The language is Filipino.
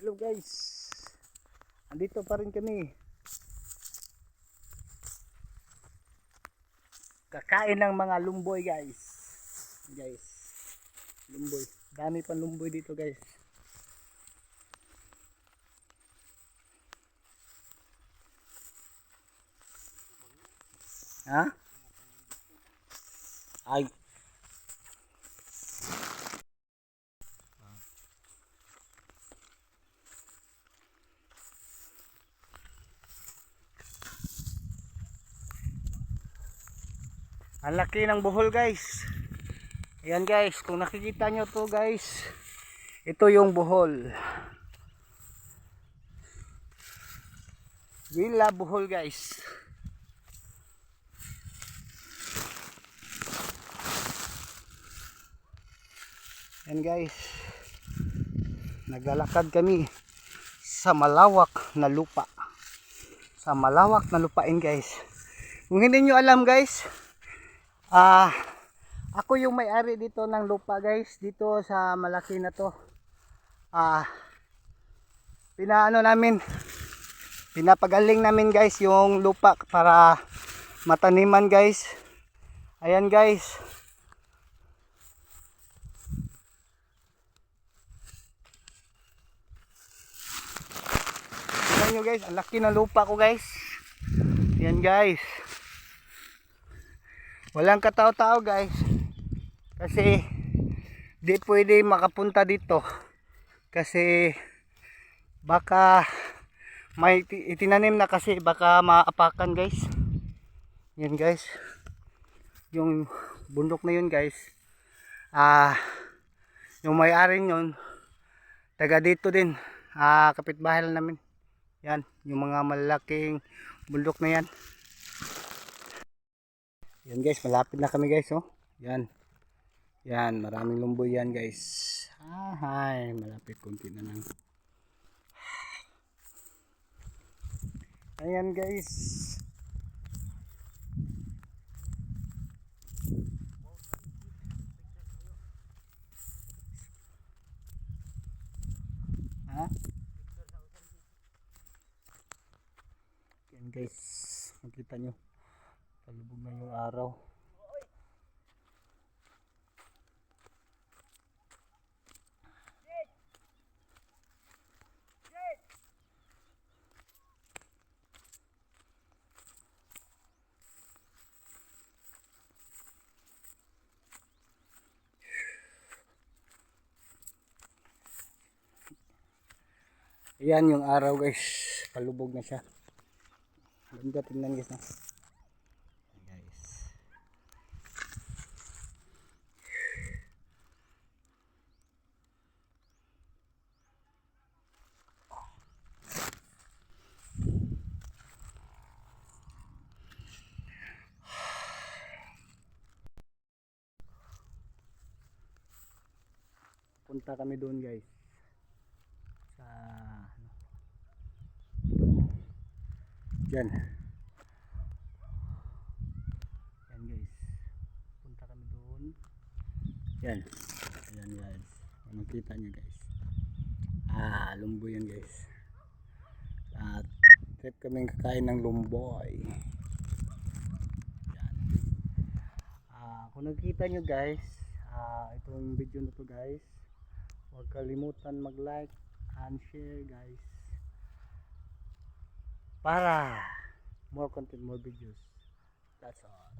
Hello guys. Andito pa rin kami. Kakain ng mga lumboy guys. Guys. Lumboy. Dami pang lumboy dito guys. Ha? Ay. Ang laki ng buhol guys. Ayan guys, kung nakikita nyo to guys, ito yung buhol. Villa buhol guys. Ayan guys, naglalakad kami sa malawak na lupa. Sa malawak na lupain guys. Kung hindi nyo alam guys, Ah, ako yung may-ari dito ng lupa guys, dito sa malaki na to. Ah, pinaano namin, pinapagaling namin guys yung lupa para mataniman guys. Ayan guys. Tingnan nyo guys, ang laki ng lupa ko guys. Ayan guys walang katao-tao guys. Kasi di pwede makapunta dito. Kasi baka may iti- itinanim na kasi baka maapakan guys. Yan guys. Yung bundok na yun guys. Ah yung may-ari yun taga dito din. Ah kapitbahay lang namin. Yan yung mga malaking bundok na yan yan guys, malapit na kami guys, oh. Yan. Yan, maraming lumboy yan guys. Ah, hi, malapit konti na lang. Ayan guys. Ha? Yan guys, makita nyo. Palubog na yung araw. Ayan yung araw guys. Palubog na siya. Ganda tingnan guys. No? guys. Punta kami doon guys. Sa ano? Diyan. Yan guys. Punta kami doon. Yan. Ayan guys. Ano kita nyo guys. Ah, lumbo yan guys. At trip kami kakain ng lumboy. Yan. Ah, kung nakikita nyo guys, ah, itong video na to guys, huwag kalimutan mag-like and share guys. Para more content, more videos. That's all.